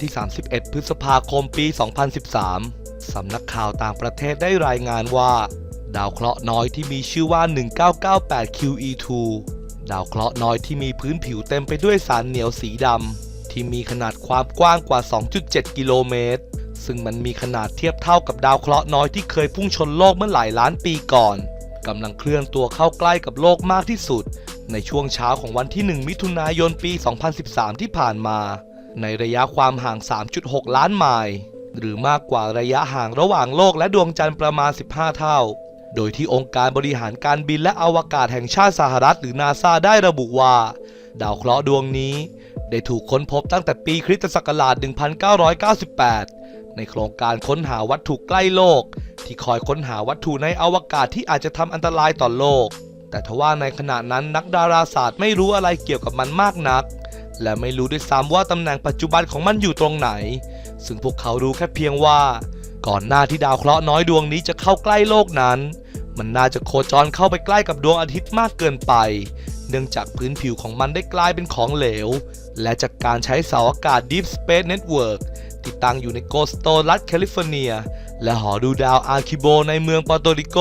ที่ 31 พฤษภาคมปี 2013 สำนักข่าวต่างประเทศได้รายงานว่า ดาวเคราะห์น้อยที่มีชื่อว่า 1998 QE2 ดาวเคราะห์น้อยที่มีพื้นผิวเต็มไปด้วยสารเหนียวสีดำที่มีขนาดความกว้างกว่า 2.7 กิโลเมตร ซึ่งมันมีขนาดเทียบเท่ากับดาวเคราะห์น้อยที่เคยพุ่งชนโลกเมื่อหลายล้านปีก่อนกำลังเคลื่อนตัวเข้าใกล้กับโลกมากที่สุด ในช่วงเช้าของวันที่ 1 มิถุนายนปี 2013 ที่ผ่านมา ในระยะความห่าง 3.6 ล้านไมล์ หรือมากกว่าระยะห่างระหว่างโลกและดวงจันทร์ประมาณ 15 เท่า โดยที่องค์การบริหารการบินและอวกาศแห่งชาติสหรัฐหรือนาซาได้ระบุว่า ดาวเคราะห์ดวงนี้ ได้ถูกค้นพบตั้งแต่ปีคริสตศักราช 1998 ในโครงการค้นหาวัตถุใกล้โลก ที่คอยค้นหาวัตถุในอวกาศที่อาจจะทำอันตรายต่อโลก แต่ทว่าในขณะนั้นนักดาราศาสตร์ไม่รู้อะไรเกี่ยวกับมันมากนัก และไม่รู้ด้วยซ้ำว่าตำแหน่งปัจจุบันของมันอยู่ตรงไหน ซึ่งพวกเขารู้แค่เพียงว่า ก่อนหน้าที่ดาวเคราะห์น้อยดวงนี้จะเข้าใกล้โลกนั้น มันน่าจะโคจรเข้าไปใกล้กับดวงอาทิตย์มากเกินไป เนื่องจากพื้นผิวของมันได้กลายเป็นของเหลว และจากการใช้เสาอากาศ Deep Space Network ที่ตั้งอยู่ในโกสโตรัฐแคลิฟอร์เนีย และหอดูดาวอาร์คิโบในเมืองปอร์โตริโก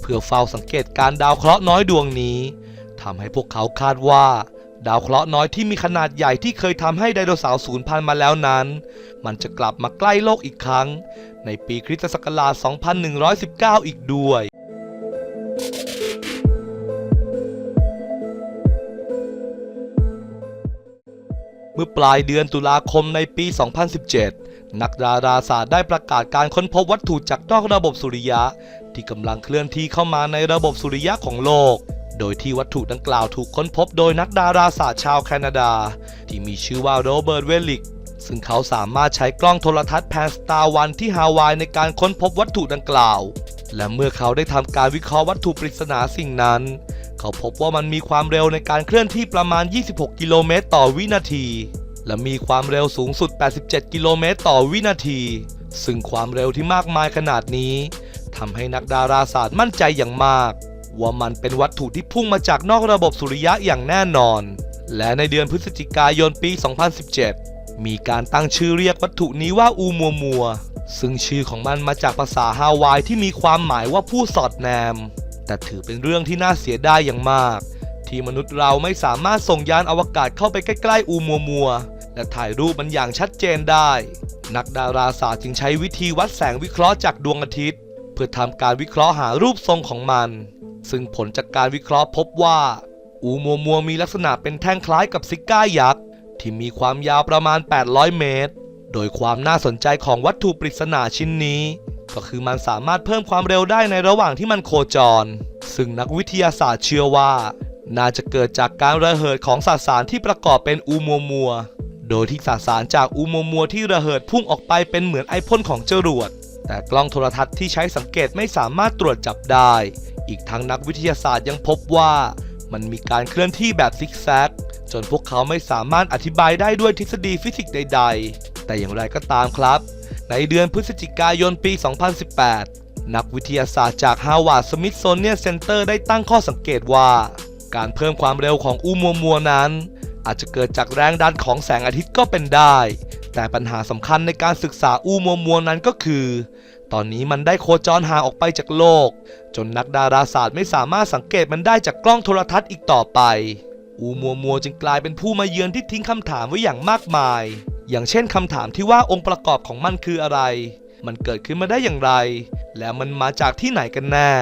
เพื่อเฝ้าสังเกตการดาวเคราะห์น้อยดวงนี้ทำให้พวกเขาคาดว่า ดาวเคราะห์น้อยที่มีขนาดใหญ่ที่เคยทำให้ไดโนเสาร์สูญพันธุ์มาแล้วนั้น มันจะกลับมาใกล้โลกอีกครั้ง ในปีคริสตศักราช 2119 อีกด้วยเมื่อปลายเดือนตุลาคมในปี 2017 นักดาราศาสตร์ได้ประกาศการค้นพบวัตถุจากนอกระบบสุริยะ ที่กำลังเคลื่อนที่เข้ามาในระบบสุริยะของโลก โดยที่วัตถุดังกล่าวถูกค้นพบโดยนักดาราศาสตร์ชาวแคนาดา ที่มีชื่อว่าโรเบิร์ตเวลลิก ซึ่งเขาสามารถใช้กล้องโทรทัศน์แพนสตาร์วันที่ฮาวายในการค้นพบวัตถุดังกล่าว และเมื่อเขาได้ทำการวิเคราะห์วัตถุปริศนาสิ่งนั้น เขาพบว่ามันมีความเร็วในการเคลื่อนที่ประมาณ 26 กิโลเมตรต่อวินาที และมีความเร็วสูงสุด 87 กิโลเมตรต่อวินาที ซึ่งความเร็วที่มากมายขนาดนี้ทำให้นักดาราศาสตร์มั่นใจอย่างมาก ว่ามันเป็นวัตถุที่พุ่งมาจากนอกระบบสุริยะอย่างแน่นอน และในเดือนพฤศจิกายนปี 2017 มีการตั้งชื่อเรียกวัตถุนี้ว่าอูมัวมัว ซึ่งชื่อของมันมาจากภาษาฮาวายที่มีความหมายว่าผู้สอดแนม แต่ถือเป็นเรื่องที่น่าเสียดายอย่างมาก ที่มนุษย์เราไม่สามารถส่งยานอวกาศเข้าไปใกล้ๆอูมัวมัวและถ่ายรูปมันอย่างชัดเจนได้ นักดาราศาสตร์จึงใช้วิธีวัดแสงวิเคราะห์จากดวงอาทิตย์ เพื่อทำการวิเคราะห์หารูปทรงของมัน ซึ่งผลจากการวิเคราะห์พบว่า อูมัวมัวมีลักษณะเป็นแท่งคล้ายกับซิก้ายักษ์ ที่มีความยาวประมาณ 800 เมตร โดยความน่าสนใจของวัตถุปริศนาชิ้นนี้ ก็คือมันสามารถเพิ่มความเร็วได้ในระหว่างที่มันโคจร ซึ่งนักวิทยาศาสตร์เชื่อว่า น่าจะเกิดจากการระเหิดของสสารที่ประกอบเป็นอูมัวมัวโดยที่สสารจากอูมัวมัวที่ระเหิดพุ่งออกไปเป็นเหมือนไอพ่นของจรวด แต่กล้องโทรทัศน์ที่ใช้สังเกตไม่สามารถตรวจจับได้ อีกทั้งนักวิทยาศาสตร์ยังพบว่า มันมีการเคลื่อนที่แบบซิกแซกจนพวกเขาไม่สามารถอธิบายได้ด้วยทฤษฎีฟิสิกส์ใด ๆ แต่อย่างไรก็ตามครับ ในเดือนพฤศจิกายนปี 2018 นักวิทยาศาสตร์จาก Harvard Smithsonian Center ได้ตั้งข้อสังเกตว่า การเพิ่มความเร็วของอูมัวมัวนั้น อาจจะเกิดจากแรงดันของแสงอาทิตย์ก็เป็นได้ แต่ปัญหาสำคัญในการศึกษาอูมัวมัวนั้นก็คือ ตอนนี้มันได้โคจรห่างออกไปจากโลก จนนักดาราศาสตร์ไม่สามารถสังเกตมันได้จากกล้องโทรทัศน์อีกต่อไป อูมัวมัวจึงกลายเป็นผู้มาเยือนที่ทิ้งคำถามไว้อย่างมากมาย อย่างเช่นคำถามที่ว่าองค์ประกอบของมันคืออะไร มันเกิดขึ้นมาได้อย่างไร และมันมาจากที่ไหนกันแน่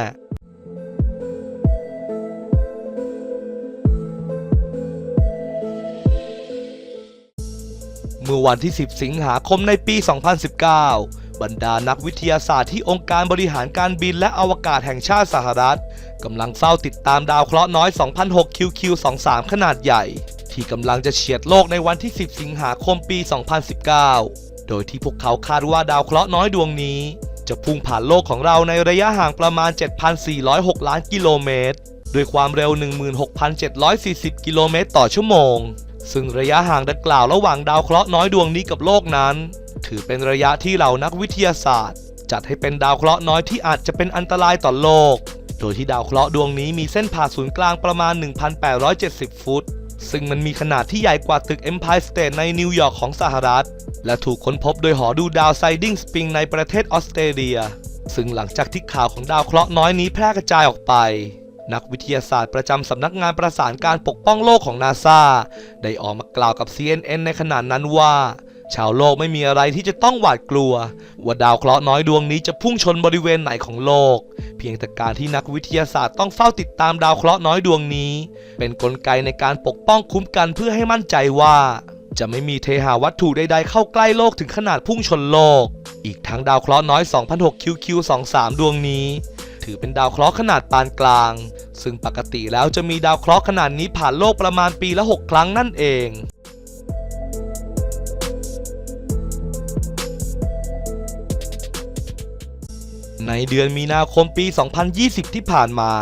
เมื่อวันที่ 10 สิงหาคมในปี 2019 บรรดานักวิทยาศาสตร์ที่องค์การบริหารการบินและอวกาศแห่งชาติสหรัฐกำลังเฝ้าติดตามดาวเคราะห์น้อย 2006 QQ23 ขนาดใหญ่ ที่กำลังจะเฉียดโลกในวันที่ 10 สิงหาคมปี 2019 โดยที่พวกเขาคาดว่าดาวเคราะห์น้อยดวงนี้ จะพุ่งผ่านโลกของเราในระยะห่างประมาณ 7,406 ล้านกิโลเมตรด้วยความเร็ว 16,740 กิโลเมตรต่อชั่วโมง ซึ่งระยะห่างดังกล่าวระหว่างดาวเคราะห์น้อยดวงนี้กับโลกนั้น ถือเป็นระยะที่เหล่านักวิทยาศาสตร์ จัดให้เป็นดาวเคราะห์น้อยที่อาจจะเป็นอันตรายต่อโลก โดยที่ดาวเคราะห์ดวงนี้มีเส้นผ่าศูนย์กลางประมาณ 1,870 ฟุต ซึ่งมันมีขนาดที่ใหญ่กว่าตึก Empire State ในนิวยอร์กของสหรัฐ และถูกค้นพบโดยหอดูดาวไซดิงสปริงในประเทศออสเตรเลีย ซึ่งหลังจากที่ข่าวของดาวเคราะห์น้อยนี้แพร่กระจายออกไปนักวิทยาศาสตร์ประจำสำนักงานประสานการปกป้องโลกของนาซาได้ออกมากล่าวกับ CNN ในขณะนั้นว่า ชาวโลกไม่มีอะไรที่จะต้องหวาดกลัว ว่าดาวเคราะห์น้อยดวงนี้จะพุ่งชนบริเวณไหนของโลก เพียงแต่การที่นักวิทยาศาสตร์ต้องเฝ้าติดตามดาวเคราะห์น้อยดวงนี้ เป็นนกลไกในการปกป้องคุ้มกันเพื่อให้มั่นใจว่า จะไม่มีเทหาวัตถุใดๆเข้าใกล้โลกถึงขนาดพุ่งชนโลก อีกทั้งดาวเคราะห์น้อย 2006 QQ23 ดวงนี้ ถือเป็นดาวเคราะห์ขนาดปานกลาง ซึ่งปกติแล้วจะมีดาวเคราะห์ขนาดนี้ผ่านโลกประมาณปีละ 6 ครั้งนั่นเอง ในเดือนมีนาคมปี 2020 ที่ผ่านมา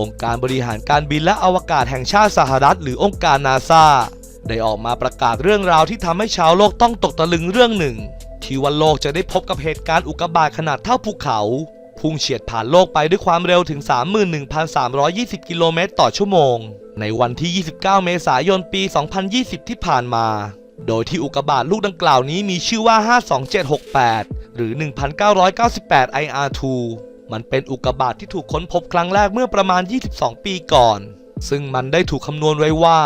องค์การบริหารการบินและอวกาศแห่งชาติสหรัฐ หรือองค์การนาซาได้ออกมาประกาศเรื่องราวที่ทำให้ชาวโลกต้องตกตะลึงเรื่องหนึ่ง ที่ว่าโลกจะได้พบกับเหตุการณ์อุกกาบาตขนาดเท่าภูเขา พุ่งเฉียดผ่านโลกไปด้วยความเร็วถึง 31,320 กิโลเมตรต่อชั่วโมง ในวันที่ 29 เมษายนปี 2020 ที่ผ่านมา โดยที่อุกกาบาตลูกดังกล่าวนี้มีชื่อว่า 52768 หรือ 1998 IR2 มันเป็นอุกกาบาตที่ถูกค้นพบครั้งแรกเมื่อประมาณ 22 ปีก่อน ซึ่งมันได้ถูกคำนวณไว้ว่า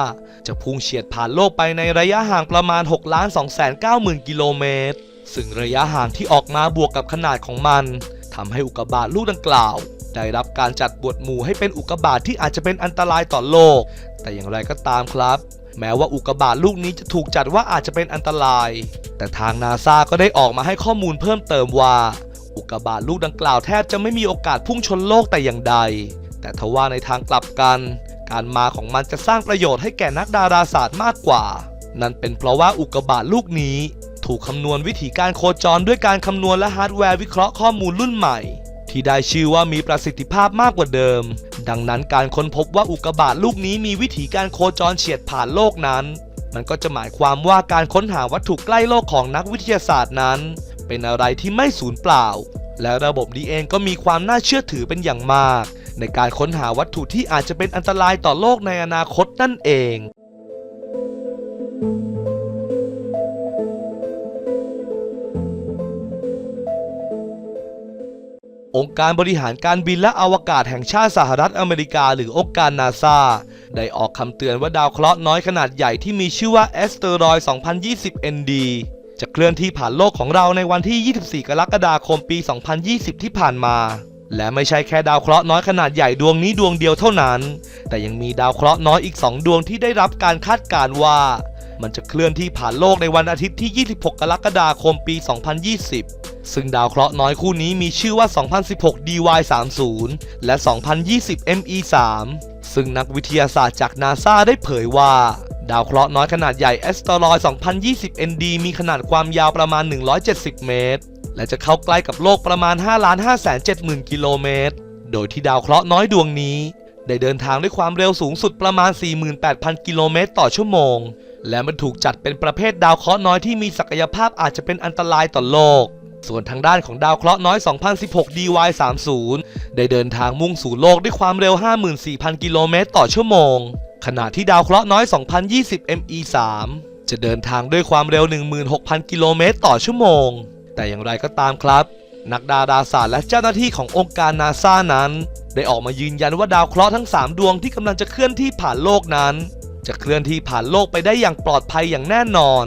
จะพุ่งเฉียดผ่านโลกไปในระยะห่างประมาณ 6 2 9 0 0 0 กิโลเมตร ซึ่งระยะห่างที่ออกมาบวกกับขนาดของมันทำให้อุกกาบาตลูกดังกล่าว ได้รับการจัดบวดหมู่ให้เป็นอุกกาบาตที่อาจจะเป็นอันตรายต่อโลก แต่อย่างไรก็ตามครับ แม้ว่าอุกกาบาตลูกนี้จะถูกจัดว่าอาจจะเป็นอันตราย แต่ทางนาซาก็ได้ออกมาให้ข้อมูลเพิ่มเติมว่า อุกกาบาตลูกดังกล่าวแทบจะไม่มีโอกาสพุ่งชนโลกแต่อย่างใด แต่ทว่าในทางกลับกัน การมาของมันจะสร้างประโยชน์ให้แก่นักดาราศาสตร์มากกว่า นั่นเป็นเพราะว่าอุกกาบาตลูกนี้ ถูกคำนวณวิธีการโคจรด้วยการคำนวณและฮาร์ดแวร์วิเคราะห์ข้อมูลรุ่นใหม่ ที่ได้ชื่อว่ามีประสิทธิภาพมากกว่าเดิม ดังนั้นการค้นพบว่าอุกกาบาตลูกนี้มีวิธีการโคจรเฉียดผ่านโลกนั้น มันก็จะหมายความว่าการค้นหาวัตถุใกล้โลกของนักวิทยาศาสตร์นั้น เป็นอะไรที่ไม่สูญเปล่า และระบบนี้เองก็มีความน่าเชื่อถือเป็นอย่างมาก ในการค้นหาวัตถุที่อาจจะเป็นอันตรายต่อโลกในอนาคตนั่นเอง องค์การบริหารการบินและอวกาศแห่งชาติสหรัฐอเมริกา หรือองค์การนาซาได้ออกคำเตือนว่าดาวเคราะห์น้อยขนาดใหญ่ที่มีชื่อว่าแอสเตรอย2020 ND จะเคลื่อนที่ผ่านโลกของเราในวันที่ 24 กรกฎาคมปี 2020 ที่ผ่านมา และไม่ใช่แค่ดาวเคราะห์น้อยขนาดใหญ่ดวงนี้ดวงเดียวเท่านั้น แต่ยังมีดาวเคราะห์น้อยอีก 2 ดวงที่ได้รับการคาดการณ์ว่า มันจะเคลื่อนที่ผ่านโลกในวันอาทิตย์ที่ 26 กรกฎาคมปี 2020 ซึ่งดาวเคราะห์น้อยคู่นี้มีชื่อว่า 2016 DY30 และ 2020 ME3 ซึ่งนักวิทยาศาสตร์จากนาซาได้เผยว่า ดาวเคราะห์น้อยขนาดใหญ่แอสตรอย2020 ND มีขนาดความยาวประมาณ 170 เมตร และจะเข้าใกล้กับโลกประมาณ 5 5 7 0 0 0กิโลเมตร โดยที่ดาวเคราะห์น้อยดวงนี้ได้เดินทางด้วยความเร็วสูงสุดประมาณ 48,000 กิโลเมตรต่อชั่วโมง และมันถูกจัดเป็นประเภทดาวเคราะห์น้อยที่มีศักยภาพอาจจะเป็นอันตรายต่อโลก ส่วนทางด้านของดาวเคราะห์น้อย 2016 DY30 ได้เดินทางมุ่งสู่โลกด้วยความเร็ว 54,000 กิโลเมตรต่อชั่วโมง ขณะที่ดาวเคราะห์น้อย 2020 ME3 จะเดินทางด้วยความเร็ว 16,000 กิโลเมตรต่อชั่วโมง แต่อย่างไรก็ตามครับ นักดาราศาสตร์และเจ้าหน้าที่ขององค์การนาซานั้น ได้ออกมายืนยันว่าดาวเคราะห์ทั้ง 3 ดวงที่กำลังจะเคลื่อนที่ผ่านโลกนั้น จะเคลื่อนที่ผ่านโลกไปได้อย่างปลอดภัยอย่างแน่นอน